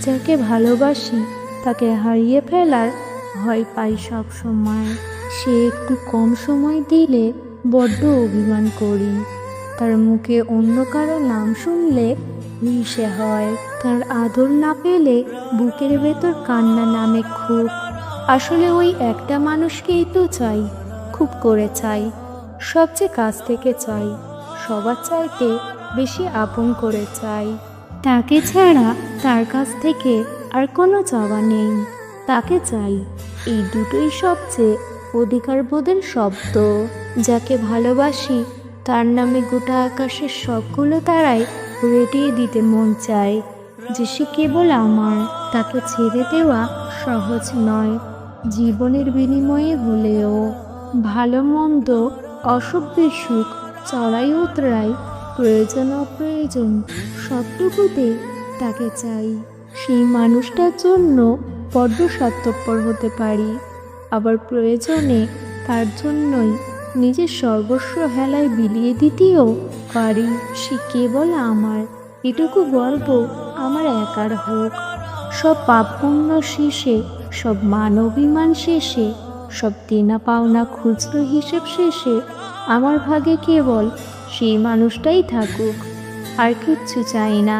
যাকে ভালোবাসি, তাকে হারিয়ে ফেলার ভয় পাই সব সময়। সে একটু কম সময় দিলে বড্ড অভিমান করি। তার মুখে অন্য কারও নাম শুনলে হিংসে হয়। তার আদর না পেলে বুকের ভেতর কান্না নামে খুব। আসলে ওই একটা মানুষকেই তো চাই, খুব করে চাই। সবচেয়ে কাছ থেকে চাই, সবার চাইতে বেশি আপন করে চাই। তাকে ছাড়া তার কাছ থেকে আর কোনো চাওয়া নেই। তাকে চাই এই দুটোই সবচেয়ে অধিকারবোধের শব্দ। যাকে ভালোবাসি, তার নামে গোটা আকাশের সবগুলো তারাই রেটিয়ে দিতে মন চায়। যে সে কেবল আমার, তাকে ছেড়ে দেওয়া সহজ নয়। জীবনের বিনিময়ে হলেও ভালো, মন্দ অসুখ বিসুখ চড়াই উতরাই প্রয়োজন অপ্রয়োজন সবটুকুতে তাকে চাই। সেই মানুষটার জন্য বড্ড স্বার্থপর হতে পারি। আবার প্রয়োজনে তার জন্যই নিজের সর্বস্ব হেলায় বিলিয়ে দিতেও পারি। সে কেবল আমার। এটুকু গল্প আমার একার হোক। সব পাপ পুণ্য শেষে, সব মান অভিমান শেষে, সব দেনা পাওনা খুচরো হিসেব শেষে, আমার ভাগে কেবল সেই মানুষটাই থাকুক আর কিচ্ছু চাই না।